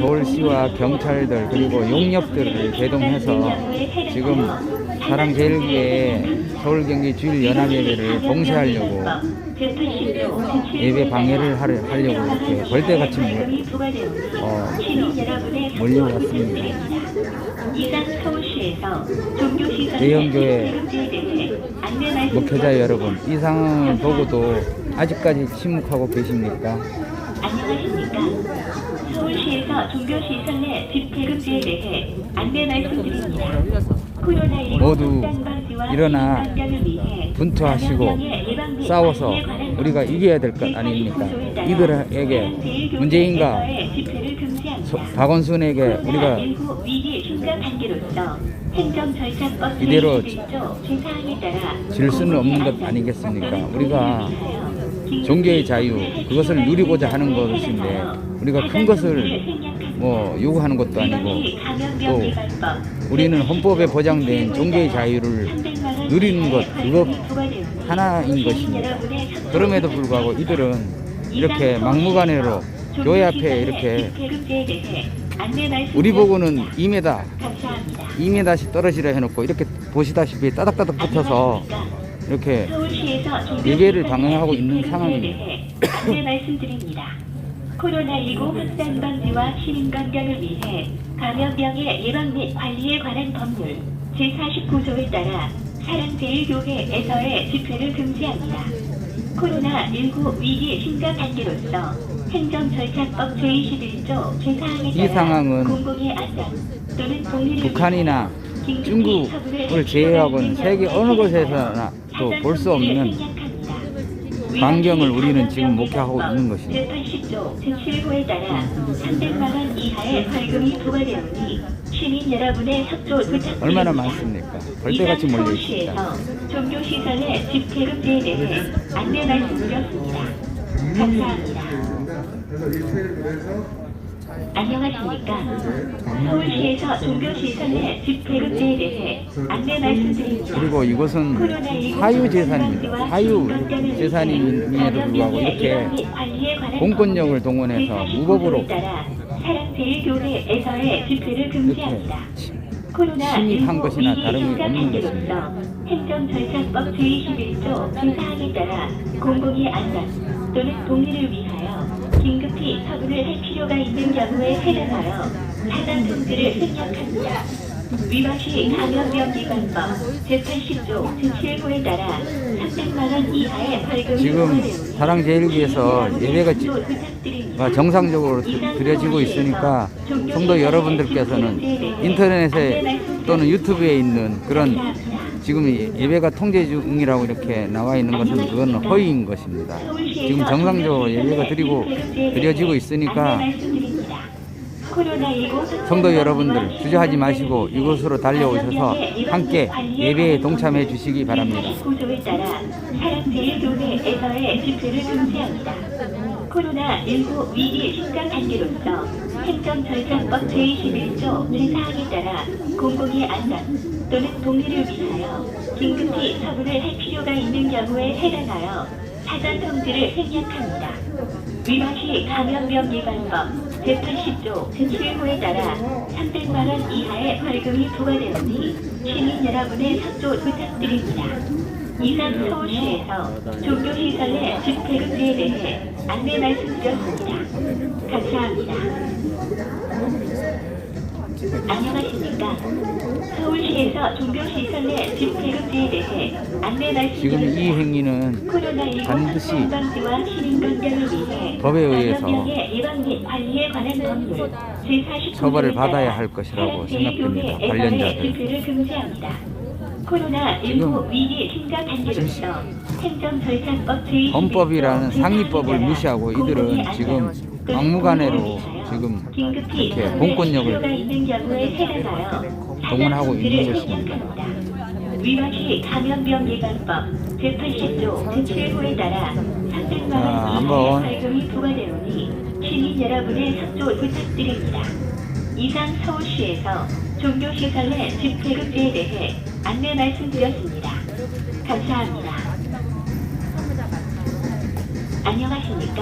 서울시와 경찰들 그리고 용역들을 대동해서 지금 사랑제일기에 서울경기 주일 연합예배를 봉쇄하려고 예배 방해를 하려- 하려고 이렇게 벌떼같이 몰- 어, 몰려왔습니다. 대형교회 목회자 여러분, 이 상황을 보고도 아직까지 침묵하고 계십니까? 안녕하십니까. 서울시에서 종교시설 내 집회금지에 대해 안내 말씀드립니다. 코로나19 모두 일어나 분투하시고 싸워서 우리가 이겨야 될 것 아닙니까? 이들에게 문재인과. 소- 박원순에게 우리가 코로나19 위기 심각 단계로서 행정절차법 이대로 제21조 제4항에 따라 질 수는 없는 것 아니겠습니까? 우리가 종교의 자유 그것을 누리고자 하는 것인데 우리가 큰 것을 뭐 요구하는 것도 아니고 또 우리는 헌법에 보장된 종교의 자유를 누리는 것 그것 하나인 것입니다. 그럼에도 불구하고 이들은 이렇게 막무가내로 교회 앞에 이렇게 우리 보고는 2m, 2m씩 떨어지려 해놓고 이렇게 보시다시피 따닥따닥 붙어서 이렇게 예배를 방해하고 있는 상황입니다. 네, 말씀드립니다. 코로나19 확산 방지와 시민 건강을 위해 감염병의 예방 및 관리에 관한 법률 제49조에 따라 사랑제일교회에서의 집회를 금지합니다. 코로나19 위기 심각 단계로서 행정절차법 제21조 제4항에 이 따라 상황은 공공의 안전 또는 북한이나 중국을 제외하고는 세계 어느 곳에서나 또 볼 수 없는 광경을 우리는 지금 목격하고 있는 것입니다. 제80조 제7호에 따라 300만 원 이하의 벌금이 부과되오니 시민 여러분의 협조 부탁드립니다. 얼마나 많습니까? 벌떼같이 몰려 있습니다. 서울시에서 종교 시설 내 집회금지에 대해 안내 말씀드렸습니다. 감사합니다. 안녕하십니까. 서울시에서 종교시설 내 집회금지에 대해 안내 말씀드립니다. 그리고 이것은 사유 재산입니다. 사유 재산임에도 불구하고 이렇게 공권력을 동원해서 무법으로 사랑제일교회에서의 집회를 금지합니다. 코로나 침입한 것이나 다름이 없는 단계로서 행정절차법 제21조 제4항에 따라 공공의 안전 또는 동의를 위하여 긴급히 처분을 할 필요가 있는 경우에 해당하여 사전 통지를 생략합니다. 위반시 감염병 기관법 제80조 제7호에 따라 300만 원 이하의 벌금이 지금 부과되오니 사랑제일교에서 예배가 지- 부탁드립니다. 정상적으로 드- 드려지고 있으니까 성도 여러분들께서는 인터넷에 또는 유튜브에 있는 그런 지금 예- 예배가 통제 중이라고 이렇게 나와 있는 것은 그건 허위인 것입니다. 지금 정상적으로 예배가 드리고 드려지고 있으니까 성도 여러분들 주저하지 마시고 이곳으로 달려오셔서 함께 예배에 동참해 주시기 바랍니다. 구조에 따라 사랑제일교회에서의 집회를 금지합니다. 코로나19 위기 심각 단계로서 행정절차법 제21조 제4항에 따라 공공의 안전 또는 동의를 위하여 긴급히 처분을 할 필요가 있는 경우에 해당하여 사전 통지를 생략합니다. 위반시 감염병 예방법 제80조 제7호에 따라 300만 원 이하의 벌금이 부과되오니 시민 여러분의 협조 부탁드립니다. 이상 서울시에서 종교시설 내 집회금지에 대해 안내 말씀드렸습니다. 감사합니다. 안녕하십니까. 서울시에서 종교시설 내 집회금지에 대해 안내 지금 이 말씀드렸습니다. 행위는 코로나19 반드시 확산 방지와 시민 건강을 위해 법에 의해서 감염병의 예방 및 관리에 관한 법률 제49 처벌을 받아야 할 것이라고 생각됩니다. 관련자들. 집회를 금지합니다. 코로나19 지금 위기 심각 단계로서 행정절차법 제21조 헌법이라는 상위법을 무시하고 이들은 지금 막무가내로 지금 긴급히 이렇게 공권력을 동원하고 있는 것입니다. 위반시 감염병 예방법 제80조 제7호에 따라 300만 자, 원. 이하의 벌금이 부과되오니 시민 여러분의 협조 부탁드립니다. 이상 서울시에서 종교시설 내 집회금지에 대해 안내 말씀드렸습니다. 감사합니다. 안녕하십니까?